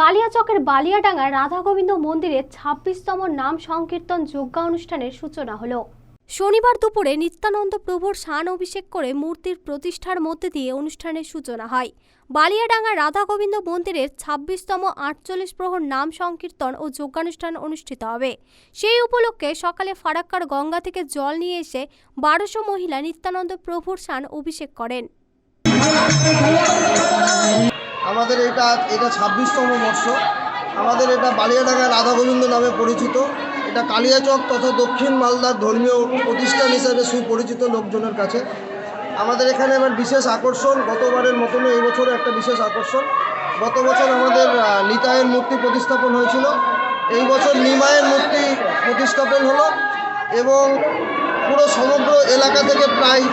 কালিয়াচকের বালিয়াডাঙ্গার রাধা গোবিন্দ মন্দিরে ছাব্বিশতম নাম সংকীর্তন যজ্ঞা অনুষ্ঠানের সূচনা হলো। শনিবার দুপুরে নিত্যানন্দ প্রভুর শান অভিষেক করে মূর্তির প্রতিষ্ঠার মধ্যে দিয়ে অনুষ্ঠানের সূচনা হয়। বালিয়াডাঙ্গা রাধা গোবিন্দ মন্দিরের ছাব্বিশতম আটচল্লিশ প্রহর নাম সংকীর্তন ও যজ্ঞানুষ্ঠান অনুষ্ঠিত হবে। সেই উপলক্ষে সকালে ফারাক্কার গঙ্গা থেকে জল নিয়ে এসে বারোশো মহিলা নিত্যানন্দ প্রভুর শান অভিষেক করেন। আমাদের এটা এটা ছাব্বিশতম বর্ষ আমাদের এটা বালিয়াডাঙ্গা রাধা গোবিন্দ নামে পরিচিত। এটা কালিয়াচক তথা দক্ষিণ মালদার ধর্মীয় প্রতিষ্ঠান হিসেবে সুপরিচিত লোকজনের কাছে। আমাদের এখানে এবার বিশেষ আকর্ষণ গতবারের মতনই এই বছরও একটা বিশেষ আকর্ষণ। গত বছর আমাদের আহ, নিতাইয়ের মূর্তি প্রতিস্থাপন হয়েছিল। এই বছর নিমায়ের মূর্তি প্রতিস্থাপন হলো এবং পুরো সমগ্র এলাকা থেকে প্রায়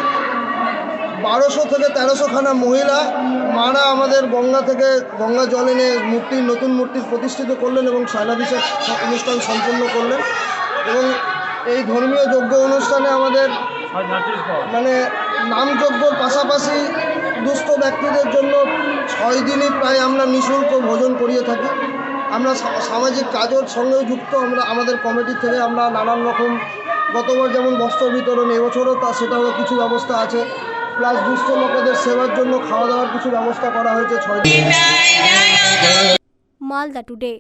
বারোশো থেকে তেরোশো খানা মহিলা মারা আমাদের গঙ্গা থেকে গঙ্গা জল এনে মূর্তির নতুন মূর্তি প্রতিষ্ঠিত করলেন এবং শৈলাভিষেক স- অনুষ্ঠান সম্পন্ন করলেন। এবং এই ধর্মীয় যজ্ঞ অনুষ্ঠানে আমাদের মানে নামযজ্ঞর পাশাপাশি দুস্থ ব্যক্তিদের জন্য ছয় দিনই প্রায় আমরা নিঃশুল্ক ভোজন করিয়ে থাকি। আমরা সামাজিক কাজের সঙ্গেও যুক্ত, আমরা, আমাদের কমিটি থেকে আমরা নানান রকম, গতবার যেমন বস্ত্র বিতরণ, এবছরও তা সেটাও কিছু ব্যবস্থা আছে। প্লাস দুস্থ লোকেদের সেবার জন্য খাওয়া দাওয়ার কিছু ব্যবস্থা করা হয়েছে ছয় দিন। মালদা টুডে।